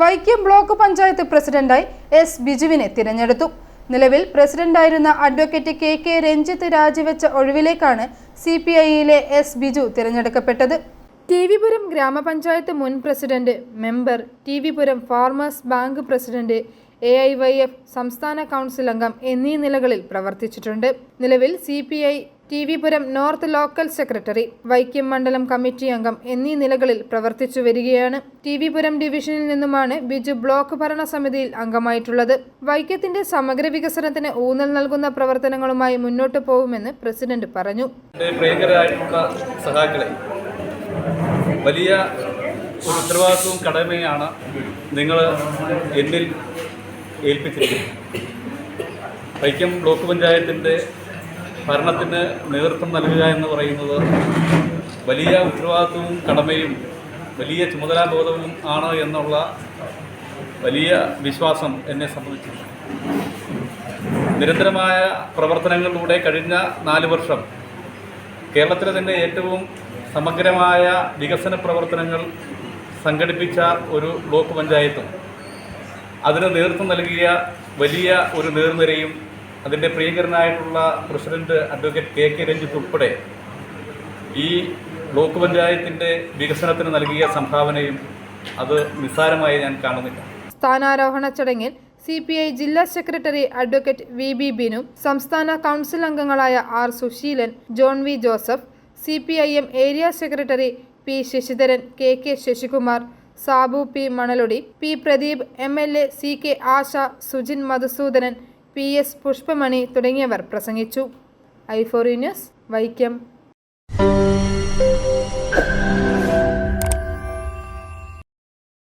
Vaikom block panchayat പ്രസിഡന്റായി S ബിജുവിനെ തിരഞ്ഞെടുത്തു. നിലവിൽ പ്രസിഡന്റായിരുന്ന അഡ്വക്കേറ്റ് കെ കെ രഞ്ജിത്ത് രാജിവെച്ച ഒഴിവിലേക്കാണ് സി പി ഐയിലെ എസ് ബിജു തിരഞ്ഞെടുക്കപ്പെട്ടത്. ടി വിപുരം ഗ്രാമപഞ്ചായത്ത് മുൻ president member T വിപുരം farmers bank president A I Y F സംസ്ഥാന കൗൺസിൽ അംഗം എന്നീ നിലകളിൽ പ്രവർത്തിച്ചിട്ടുണ്ട്. നിലവിൽ C P I T Puram north local secretary Vaikom മണ്ഡലം കമ്മിറ്റി അംഗം എന്നീ നിലകളിൽ പ്രവർത്തിച്ചു വരികയാണ്. ടി വി പുരം ഡിവിഷനിൽ നിന്നുമാണ് ബിജു ബ്ലോക്ക് ഭരണസമിതിയിൽ അംഗമായിട്ടുള്ളത്. വൈക്കത്തിന്റെ സമഗ്ര വികസനത്തിന് ഊന്നൽ നൽകുന്ന പ്രവർത്തനങ്ങളുമായി മുന്നോട്ട് പോകുമെന്ന് പ്രസിഡന്റ് പറഞ്ഞു. സഹാക്കളെ വലിയ ഉത്തരവാദിത്വവും കടമയാണ് നിങ്ങൾ എന്നിൽ ഏൽപ്പിച്ചിരിക്കുന്നത്. വൈക്കം ബ്ലോക്ക് പഞ്ചായത്തിന്റെ ഭരണത്തിന് നേതൃത്വം നൽകുക എന്ന് പറയുന്നത് വലിയ ഉത്തരവാദിത്വവും കടമയും വലിയ ചുമതലാബോധവും ആണ് എന്നുള്ള വലിയ വിശ്വാസം എന്നെ സംബന്ധിച്ചു നിരന്തരമായ പ്രവർത്തനങ്ങളിലൂടെ കഴിഞ്ഞ നാല് വർഷം കേരളത്തിലെ തന്നെ ഏറ്റവും സമഗ്രമായ വികസന പ്രവർത്തനങ്ങൾ സംഘടിപ്പിച്ച ഒരു ബ്ലോക്ക് പഞ്ചായത്തും. അതിന് നേതൃത്വം നൽകിയ വലിയ ഒരു നേർനിരയും അതിന്റെ പ്രിയങ്കരനായിട്ടുള്ള president advocate K K Ranjith ഉൾപ്പെടെ ഈ ബ്ലോക്ക് പഞ്ചായത്തിന്റെ വികസനത്തിന് നൽകിയ സംഭാവനയും അത് നിസ്സാരമായി ഞാൻ കാണുന്നില്ല. സ്ഥാനാരോഹണ ചടങ്ങിൽ സി പി ഐ ജില്ലാ secretary advocate V B Binu സംസ്ഥാന കൗൺസിൽ അംഗങ്ങളായ R Susheelan John V Joseph C P I M area secretary P Sasidharan K K Sasikumar Sabu P Manalodi P Pradeep M L A C K Asha Sujin Madhusoodanan P S Pushpamani തുടങ്ങിയവർ പ്രസംഗിച്ചു. ഐഫോറി news Vaikom.